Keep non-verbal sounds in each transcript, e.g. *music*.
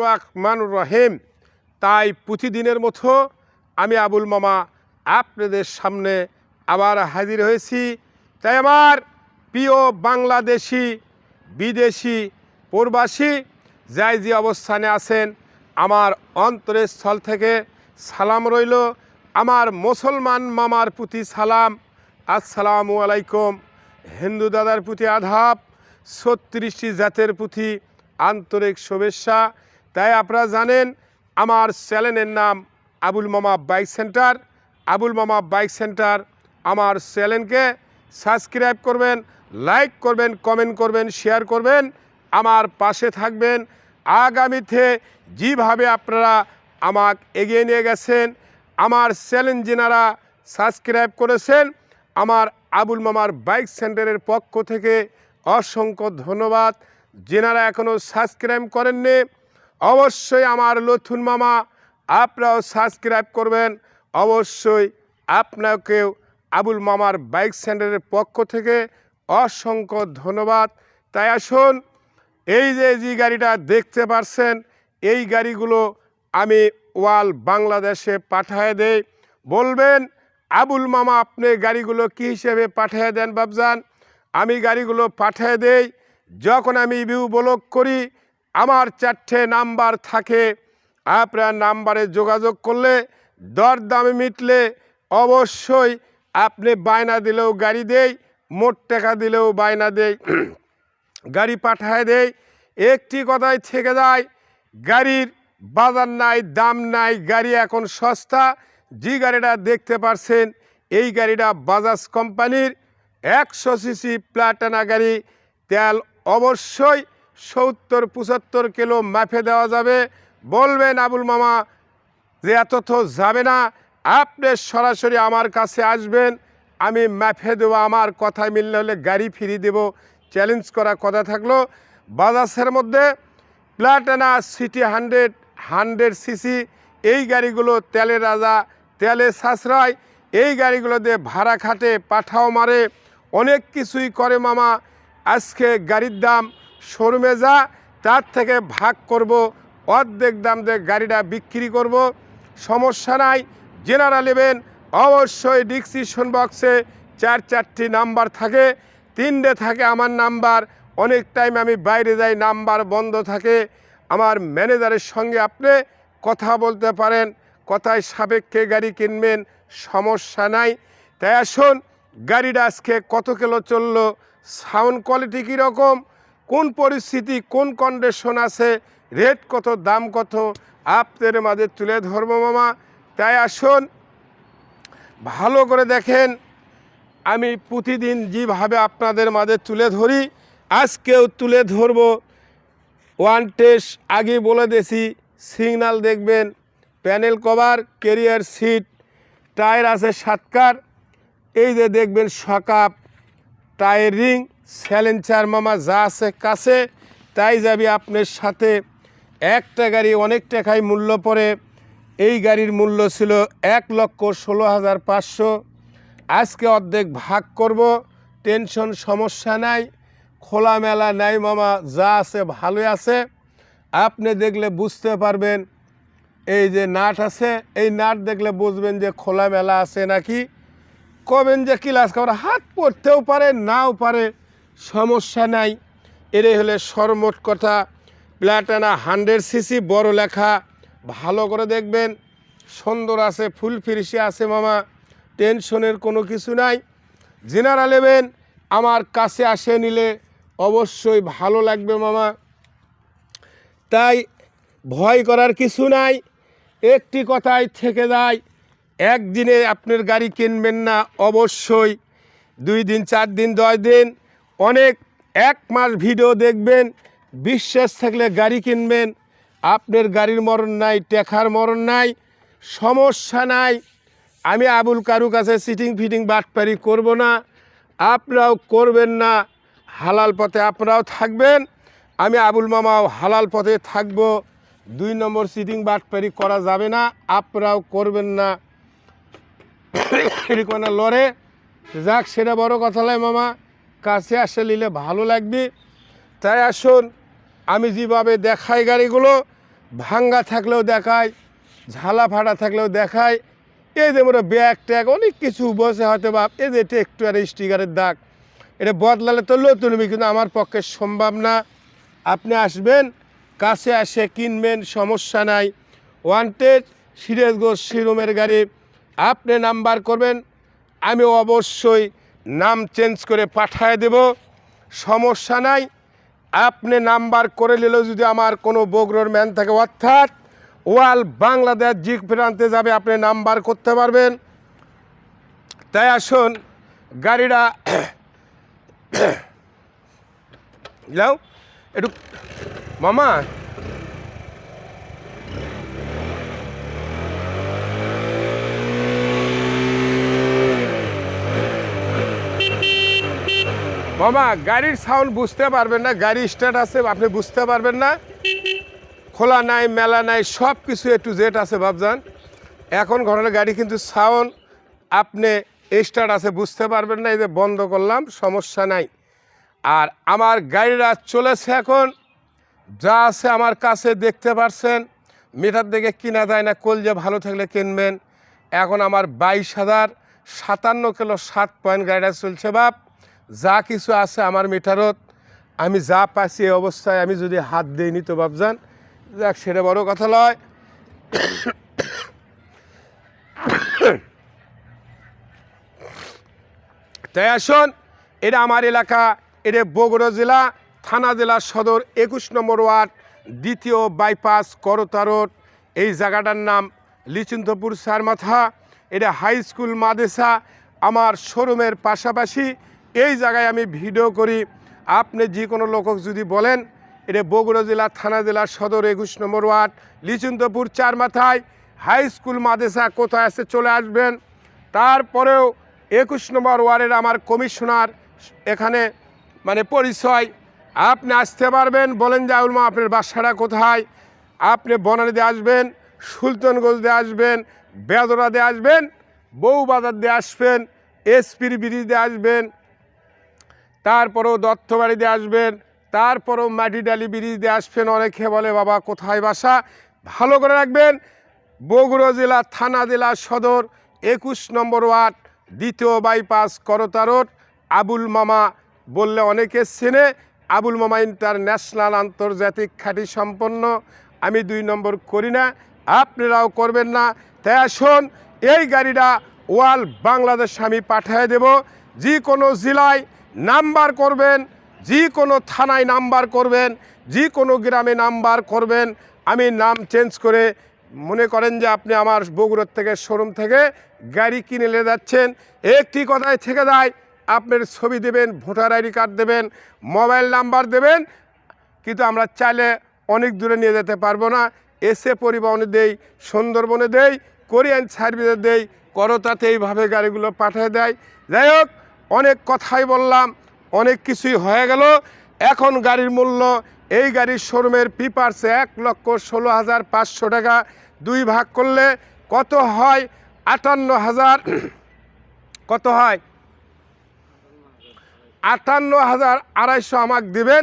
রহমানুর রহিম। তাই প্রতিদিনের মতো আমি আবুল মামা আপনাদের সামনে আবার হাজির হয়েছি। তাই আমার প্রিয় বাংলাদেশি, বিদেশি প্রবাসী যাই যে অবস্থানে আছেন, আমার অন্তরের স্থল থেকে সালাম রইল। আমার মুসলমান মামার প্রতি সালাম। আসসালামু আলাইকুম। হিন্দু দাদার প্রতি আধাব ছত্রিশটি জাতের প্রতি আন্তরিক শুভেচ্ছা। তাই আপনারা জানেন আমার চ্যানেলের নাম আবুল মামা বাইক সেন্টার। আবুল মামা বাইক সেন্টার, আমার চ্যানেলকে সাবস্ক্রাইব করবেন, লাইক করবেন, কমেন্ট করবেন, শেয়ার করবেন, আমার পাশে থাকবেন। আগামীতে যেভাবে আপনারা আমাকে এগিয়ে নিয়ে গেছেন, আমার চ্যানেল যেনারা সাবস্ক্রাইব করেছেন, আমার আবুল মামার বাইক সেন্টারের পক্ষ থেকে অসংখ্য ধন্যবাদ। যেনারা এখনও সাবস্ক্রাইব করেননি অবশ্যই আমার লথুন মামা আপনারাও সাবস্ক্রাইব করবেন। অবশ্যই আপনাকেও আবুল মামার বাইক সেন্টারের পক্ষ থেকে অসংখ্য ধন্যবাদ। তাই আসুন, এই যে যে গাড়িটা দেখতে পারছেন, এই গাড়িগুলো আমি ওয়াল বাংলাদেশে পাঠায় দেই। বলবেন, আবুল মামা, আপনি গাড়িগুলো কী হিসেবে পাঠিয়ে দেন বাবজান? আমি গাড়িগুলো পাঠিয়ে দেই। যখন আমি ভিউ ব্লক করি আমার চারটে নাম্বার থাকে। আপনার নাম্বারে যোগাযোগ করলে দর দামে মিটলে অবশ্যই আপনি বায়না দিলেও গাড়ি দেই, মোট টাকা দিলেও বায়না দেই, *clears throat* গাড়ি পাঠায় দেয় একটি কথাই থেকে যায়, গাড়ির বাজার নাই, দাম নাই, গাড়ি এখন সস্তা। যে গাড়িটা দেখতে পারছেন, এই গাড়িটা বাজাজ কোম্পানির একশো সিসি প্লাটানা গাড়ি। তেল অবশ্যই সত্তর, পঁচাত্তর কিলো মাফে দেওয়া যাবে। বলবেন আবুল মামা যে এত তো যাবে না। আপনি সরাসরি আমার কাছে আসবেন। আমি ম্যাপে দেবো, আমার কথায় মিললে হলে গাড়ি ফিরিয়ে দেবো। চ্যালেঞ্জ করা কথা থাকল। বাজাজের মধ্যে Platina CT hundred hundred CC, এই গাড়িগুলো তেলের রাজা, তেলে সাশ্রয়। এই গাড়িগুলো দিয়ে ভাড়া খাটে, পাঠাও মারে। অনেক কিছুই করে মামা। আজকে গাড়ির দাম শোরুমে যা, তার থেকে ভাগ করব, অর্ধেক দাম দিয়ে গাড়িটা বিক্রি করব। সমস্যা নাই জেনারা নেবেন অবশ্যই ডিসক্রিপশন বক্সে চার চারটি নাম্বার থাকে। তিনটে থাকে আমার নাম্বার অনেক টাইম আমি বাইরে যাই নাম্বার বন্ধ থাকে। আমার ম্যানেজারের সঙ্গে আপনি কথা বলতে পারেন, কথায় সাপেক্ষে গাড়ি কিনবেন, সমস্যা নাই। তাই আসুন, গাড়িটা আজকে কত কিলো চলল সাউন্ড কোয়ালিটি কীরকম কোন পরিস্থিতি, কোন কন্ডিশন আছে রেট কত, দাম কত, আপনাদের মাঝে তুলে ধরবো মামা। তাই আসুন, ভালো করে দেখেন, আমি প্রতিদিন যেভাবে আপনাদের মাঝে তুলে ধরি, আজকেও তুলে ধরবো। ওয়ান টেস্ট আগে বলে দিয়েছি সিগনাল দেখবেন panel cover carrier seat tyre আছে সাতকার এই যে দেখবেন সকাপ টায়ার রিং স্যালেঞ্চার মামা যা আছে কাছে, তাই যাবি আপনার সাথে। একটা গাড়ি অনেক টাকায় মূল্য পড়ে। এই গাড়ির মূল্য ছিল এক লক্ষ ষোলো হাজার পাঁচশো। আজকে অর্ধেক ভাগ করব, টেনশন সমস্যা নাই, খোলামেলা নাই মামা, যা আছে ভালোই আছে। আপনি দেখলে বুঝতে পারবেন, এই যে নাট আছে, এই নাট দেখলে বুঝবেন যে খোলামেলা আছে নাকি। কবেন যে ক্লাস খাবার, হাত পড়তেও পারে, নাও পারে। সমস্যা নাই। এটাই হলে সর্বমোট কথা। প্ল্যাটানা হান্ড্রেড সিসি, বড় লেখা। ভালো করে দেখবেন। সুন্দর আছে, ফুল ফিরিসে আছে মামা। টেনশনের কোনো কিছু নাই। জেনারা নেবেন আমার কাছে আসে নিলে অবশ্যই ভালো লাগবে মামা। তাই ভয় করার কিছু নাই। একটি কথাই থেকে যায়, একদিনে আপনার গাড়ি কিনবেন না অবশ্যই। দুই দিন, চার দিন, দশ দিন। অনেক এক মাস ভিডিও দেখবেন, বিশ্বাস থাকলে গাড়ি কিনবেন, আপনার গাড়ির মরণ নাই, টেকার মরণ নাই, সমস্যা নাই। আমি আবুল কারু কাছে সিটিং ফিটিং বাটপারি করব না আপনারাও করবেন না, হালাল পথে আপনারাও থাকবেন, আমি আবুল মামাও হালাল পথে থাকব, দুই নম্বর সিটিং বাটপারি করা যাবে না, আপনারাও করবেন না। *coughs* লড়ে, যাক, সেটা বড় কথা নয় মামা। কাছে আসে নিলে ভালো লাগবে। তাই আসুন আমি যেভাবে দেখাই গাড়িগুলো ভাঙ্গা থাকলেও দেখায় ঝালা ফাটা থাকলেও দেখায় এই যে মোটা ব্যাগ ট্যাগ অনেক কিছু বসে হয়তো বা এই যে একটু আর স্টিকারের দাগ এটা বদলালে তো নতুন হবে, কিন্তু আমার পক্ষে সম্ভব না। আপনি আসবেন কাছে আসে কিনবেন সমস্যা নাই। ওয়ান্টেড সিরাজগঞ্জ শিরোমের গাড়ি আপনি নাম্বার করবেন আমি অবশ্যই নাম চেঞ্জ করে পাঠায় দেব। সমস্যা নাই। আপনি নাম্বার করে নিলেও যদি আমার কোনো বগরোর ম্যান থাকে, অর্থাৎ ওয়াল বাংলাদেশ জিক প্রান্তে যাবে, আপনি নাম্বার করতে পারবেন। তাই আসুন, গাড়িটা *coughs* একটু, মামা মামা, গাড়ির সাউন্ড বুঝতে পারবেন না গাড়ি স্টার্ট আছে, আপনি বুঝতে পারবেন না। খোলা নাই, মেলা নাই সব কিছু একটু জেট আছে বাবজান এখন ঘটনা গাড়ি কিন্তু সাউন্ড আপনি স্টার্ট আছে, বুঝতে পারবেন না, এই যে বন্ধ করলাম, সমস্যা নাই। আর আমার গাড়িরা চলেছে এখন, যা আছে আমার কাছে দেখতে পারছেন। মিটার দেখে কিনা যায় না, কল যে ভালো থাকলে কিনবেন। এখন আমার বাইশ হাজার সাতান্ন কিলো সাত পয়েন্ট গাড়িটা চলছে বাপ। যা কিছু আছে আমার মিটারত, আমি যা পাচ্ছি এই অবস্থায় আমি যদি হাত দিইনি তো বাপজান যাক সেটা বড় কথা নয় তাই আসুন, এটা আমার এলাকা, এটা বগুড়া জেলা, থানা জেলা সদর একুশ নম্বর ওয়ার্ড, দ্বিতীয় বাইপাস করতা রোড। এই জায়গাটার নাম লিচিন্তপুর সারমাথা। এটা হাই স্কুল মাদেসা আমার শোরুমের পাশাপাশি এই জায়গায় আমি ভিডিও করি। আপনি যে কোনো লোকক যদি বলেন, এটা বগুড়া জেলা, থানা জেলা, সদর একুশ নম্বর ওয়ার্ড, লিচিন্তপুর চার মাথায় হাই স্কুল মাদেসা কোথায় আছে চলে আসবেন। তারপরেও একুশ নম্বর ওয়ার্ডের আমার কমিশনার, এখানে মানে পরিচয়। আপনি আসতে পারবেন, বলেন যে, আউল মা, আপনার বাসাটা কোথায়? আপনি বনানীতে আসবেন, সুলতানগঞ্জ দিয়ে আসবেন বেদরা দিয়ে আসবেন বউবাজার দিয়ে আসবেন, এসপির ব্রিজ দিয়ে আসবেন তারপরেও দত্তবাড়িতে আসবেন, তারপরেও মাটিডালি ব্রিজ দিয়ে আসবেন, অনেকে বলে, বাবা, কোথায় বাসা? ভালো করে রাখবেন। বগুড়া জেলা, থানা জেলা, সদর, একুশ নম্বর ওয়ার্ড, দ্বিতীয় বাইপাস, করতা রোড। আবুল মামা বললে অনেকে চেনে, আবুল মামা ইন্টারন্যাশনাল আন্তর্জাতিক খ্যাতি সম্পন্ন। আমি দুই নম্বর করি না, আপনারাও করবেন না। তাই আসুন, এই গাড়িটা ওয়াল বাংলাদেশ আমি পাঠিয়ে দেব। যে কোনো জেলায় নাম্বার করবেন যে কোনো থানায় নাম্বার করবেন যে কোনো গ্রামে নাম্বার করবেন। আমি নাম চেঞ্জ করে মনে করেন যে আপনি আমার বগুড়ার থেকে, শোরুম থেকে গাড়ি কিনে নিয়ে যাচ্ছেন। একটি কথায় থেকে যায়, আপনার ছবি দেবেন, ভোটার আইডি কার্ড দেবেন, মোবাইল নাম্বার দেবেন, কিন্তু আমরা চাইলে অনেক দূরে নিয়ে যেতে পারব না। এসে পরিবহনে দেই, সুন্দরবনে দেই, কোরিয়ান সার্ভিসে দেই, করতাতে এইভাবে গাড়িগুলো পাঠিয়ে দেয়। যাই হোক অনেক কথাই বললাম, অনেক কিছুই হয়ে গেল। এখন গাড়ির মূল্য, এই গাড়ির শোরুমের পিপার্সে এক লক্ষ ষোলো হাজার পাঁচশো টাকা। দুই ভাগ করলে কত হয়? আটান্ন হাজার। কত হয়? আটান্ন হাজার আড়াইশো আমাক দিবেন।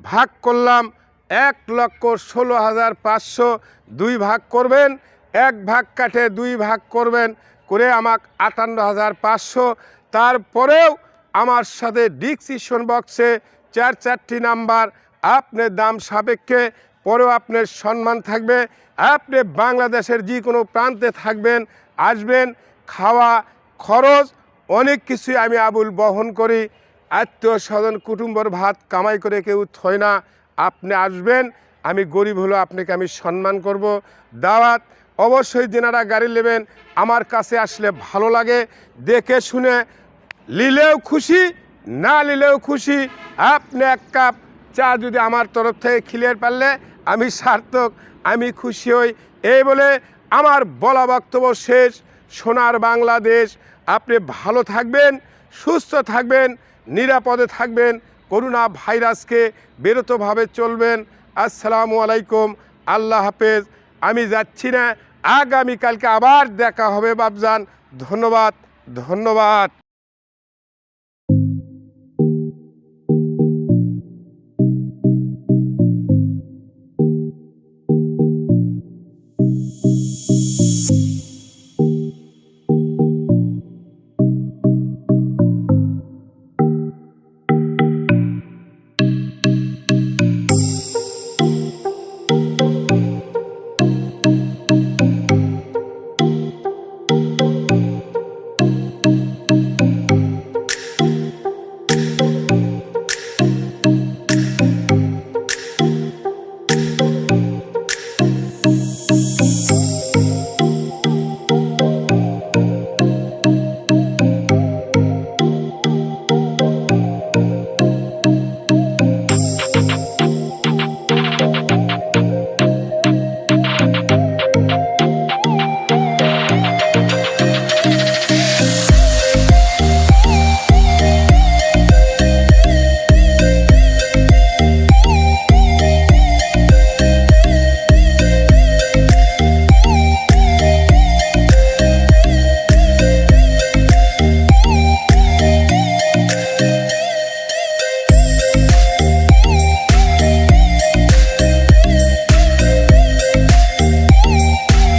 ভাগ করলাম এক লক্ষ ষোলো হাজার পাঁচশো। দুই ভাগ করবেন, এক ভাগ কাটে দুই ভাগ করবেন। করে আমাক আটান্ন হাজার পাঁচশো। তারপরেও আমার সাথে ডিসিশন বক্সে চার চারটি নাম্বার আপনার দাম সাপেক্ষে, পরেও আপনার সম্মান থাকবে। আপনি বাংলাদেশের যে কোনো প্রান্তে থাকবেন, আসবেন, খাওয়া, খরচ, অনেক কিছুই আমি আবুল বহন করি। আত্মীয় স্বজন, কুটুম্বর ভাত কামাই করে কেউ থয় না। আপনি আসবেন, আমি গরিব হলো আপনাকে আমি সম্মান করব। দাওয়াত অবশ্যই যেনারা গাড়ি নেবেন, আমার কাছে আসলে ভালো লাগে। দেখে শুনে নিলেও খুশি, না নিলেও খুশি, আপনি এক কাপ চা যদি আমার তরফ থেকে ক্লিয়ার পারলে, আমি সার্থক, আমি খুশি হই। এই বলে আমার বলা বক্তব্য শেষ। সোনার বাংলাদেশ, আপনি ভালো থাকবেন, সুস্থ থাকবেন, নিরাপদে থাকবেন, করোনা ভাইরাসকে বিরতভাবে চলবেন। আসসালামু আলাইকুম, আল্লাহ হাফেজ। আমি যাচ্ছি না, আগামীকালকে আবার দেখা হবে বাবজান ধন্যবাদ ধন্যবাদ।